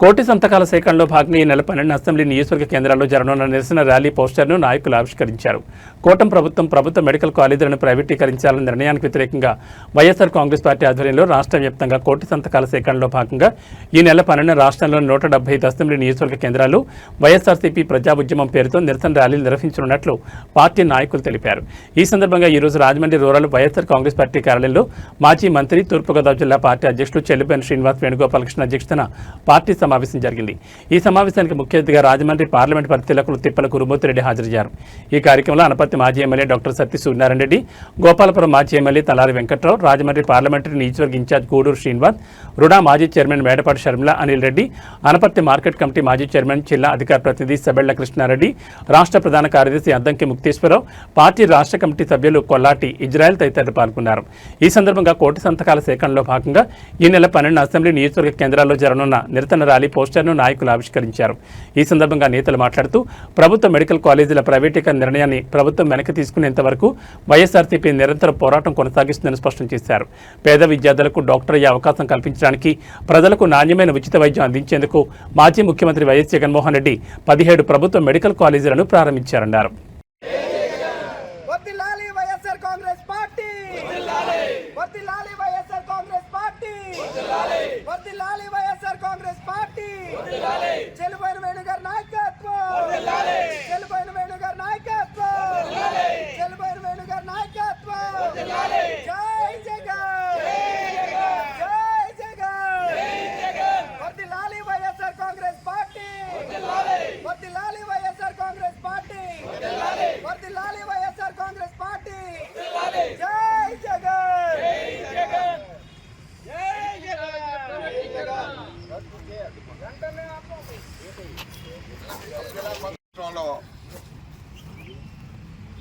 కోటి సంతకాల సేకరణలో భాగంగా ఈ నెల పన్నెండు అసెంబ్లీ నియోజకవర్గ కేంద్రాల్లో జరగనున్న నిరసన ర్యాలీ పోస్టర్ను నాయకులు ఆవిష్కరించారు. కోటం ప్రభుత్వం ప్రభుత్వ మెడికల్ కాలేజీలను ప్రైవేటీకరించాలన్న నిర్ణయానికి వ్యతిరేకంగా వైఎస్ఆర్ కాంగ్రెస్ పార్టీ ఆధ్వర్యంలో రాష్ట్ర వ్యాప్తంగా కోటి సంతకాల సేకరణలో భాగంగా ఈ నెల పన్నెండు రాష్ట్రంలోని నూట డెబ్బై ఐదు అసెంబ్లీ నియోజకవర్గ కేంద్రాలు వైఎస్ఆర్సీపీ ప్రజా ఉద్యమం పేరుతో నిరసన ర్యాలీలు నిర్వహించనున్నట్లు పార్టీ నాయకులు తెలిపారు. ఈ సందర్భంగా ఈ రోజు Rajahmundry rural YSR Congress party కార్యాలయంలో మాజీ మంత్రి తూర్పుగోదావరి జిల్లా పార్టీ అధ్యక్షులు చెల్లిపేని శ్రీనివాస్ వేణుగోపాలకృష్ణ అధ్యక్షతన పార్టీ సమావేశం జరిగింది. ఈ సమావేశానికి ముఖ్య అతిథిగా రాజమండ్రి పార్లమెంట్ పరిశీలకులు తిప్పల కురుమూర్తిరెడ్డి హాజరయ్యారు. ఈ కార్యక్రమంలో అనపర్తి మాజీ ఎమ్మెల్యే డాక్టర్ సత్తి సూర్యనారాయణ రెడ్డి గోపాలపురం మాజీ ఎమ్మెల్యే తలారి వెంకట్రావు రాజమండ్రి పార్లమెంటరీ నియోజకవర్గ ఇన్ఛార్జ్ గూడూరు శ్రీనివాస్ రుడా మాజీ chairman Medapati Sharmila Anil Reddy Anaparthi market committee మాజీ చైర్మన్ జిల్లా అధికార ప్రతినిధి సబెళ్ళ కృష్ణారెడ్డి రాష్ట్ర ప్రధాన కార్యదర్శి అద్దంకి ముక్తేశ్వరరావు పార్టీ రాష్ట్ర కమిటీ సభ్యులు కొల్లాటి ఇజ్రాయెల్ తదితరులు పాల్గొన్నారు. ఈ సందర్భంగా కోటి సంతకాల సేకరణలో భాగంగా ఈ నెల పన్నెండు అసెంబ్లీ నియోజకవర్గ కేంద్రాల్లో జరగనున్న నిరతన ర్యాలీ పోస్టర్ను నాయకులు ఆవిష్కరించారు. ఈ సందర్భంగా నేతలు మాట్లాడుతూ ప్రభుత్వ మెడికల్ కాలేజీల ప్రైవేటీకరణ నిర్ణయాన్ని ప్రభుత్వం వెనక్కి తీసుకునేంత వరకు వైఎస్ఆర్సీపీ నిరంతర పోరాటం కొనసాగిస్తుందని స్పష్టం చేశారు. పేద విద్యార్థులకు డాక్టర్ అయ్యే అవకాశం కల్పించడానికి ప్రజలకు నాణ్యమైన ఉచిత వైద్యం అందించేందుకు మాజీ ముఖ్యమంత్రి వైఎస్ జగన్మోహన్ రెడ్డి పదిహేడు ప్రభుత్వ మెడికల్ కాలేజీలను ప్రారంభించారన్నారు. YSR Congress party. Congress party. వర్ధిల్లాలి వైఎస్ఆర్ కాంగ్రెస్ పార్టీ చెలుబోయిన వేణుగారి నాయకత్వం చెలుబోయిన వేణుగారి నాయకత్వం చెలుబోయిన వేణుగారి నాయకత్వం జై జగన్ జై జగన్ వర్ధిల్లాలి వైఎస్ఆర్ కాంగ్రెస్ పార్టీ వర్ధిల్లాలి వైఎస్ఆర్ కాంగ్రెస్ పార్టీ వర్ధిల్లాలి వైఎస్ఆర్ కాంగ్రెస్ పార్టీ జై జగన్ రాష్ట్రంలో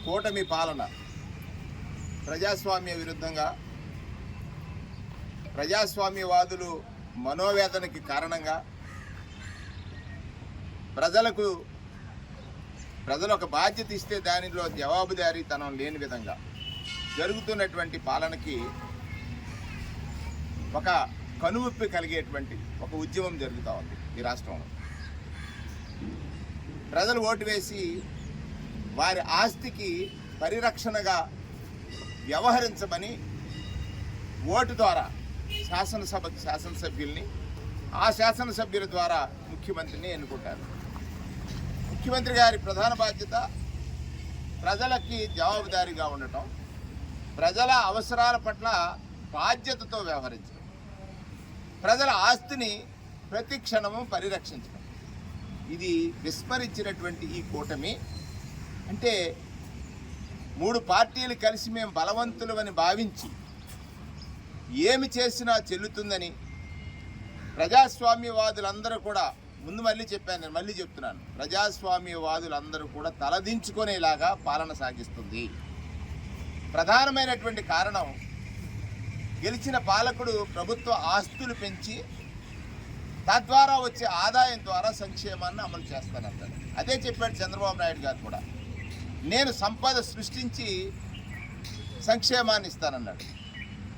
కూటమి పాలన ప్రజాస్వామ్య విరుద్ధంగా ప్రజాస్వామ్యవాదులు మనోవేదనకి కారణంగా ప్రజలకు ప్రజలు ఒక బాధ్యత ఇస్తే దానిలో జవాబుదారీతనం లేని విధంగా జరుగుతున్నటువంటి పాలనకి ఒక కనువిప్పి కలిగేటువంటి ఒక ఉద్యమం జరుగుతూ ఉంది ఈ రాష్ట్రంలో. ప్రజలు ఓటు వేసి వారి ఆస్తికి పరిరక్షణగా వ్యవహరించమని ఓటు ద్వారా శాసనసభ శాసనసభ్యుల్ని ఆ శాసనసభ్యుల ద్వారా ముఖ్యమంత్రిని ఎన్నుకుంటారు. ముఖ్యమంత్రి గారి ప్రధాన బాధ్యత ప్రజలకి జవాబుదారీగా ఉండటం ప్రజల అవసరాల పట్ల బాధ్యతతో వ్యవహరించడం ప్రజల ఆస్తిని ప్రతి క్షణము పరిరక్షించడం. ఇది విస్మరించినటువంటి ఈ కూటమి. అంటే మూడు పార్టీలు కలిసి మేము బలవంతులమని భావించి ఏమి చేసినా చెల్లుతుందని ప్రజాస్వామ్యవాదులందరూ కూడా ముందు మళ్ళీ చెప్పాను నేను మళ్ళీ చెప్తున్నాను. ప్రజాస్వామ్యవాదులందరూ కూడా తలదించుకునేలాగా పాలన సాగిస్తుంది. ప్రధానమైనటువంటి కారణం గెలిచిన పాలకుడు ప్రభుత్వ ఆస్తులు పెంచి తద్వారా వచ్చే ఆదాయం ద్వారా సంక్షేమాన్ని అమలు చేస్తానంటాడు. అదే చెప్పాడు చంద్రబాబు నాయుడు గారు కూడా. నేను సంపద సృష్టించి సంక్షేమాన్ని ఇస్తానన్నాడు.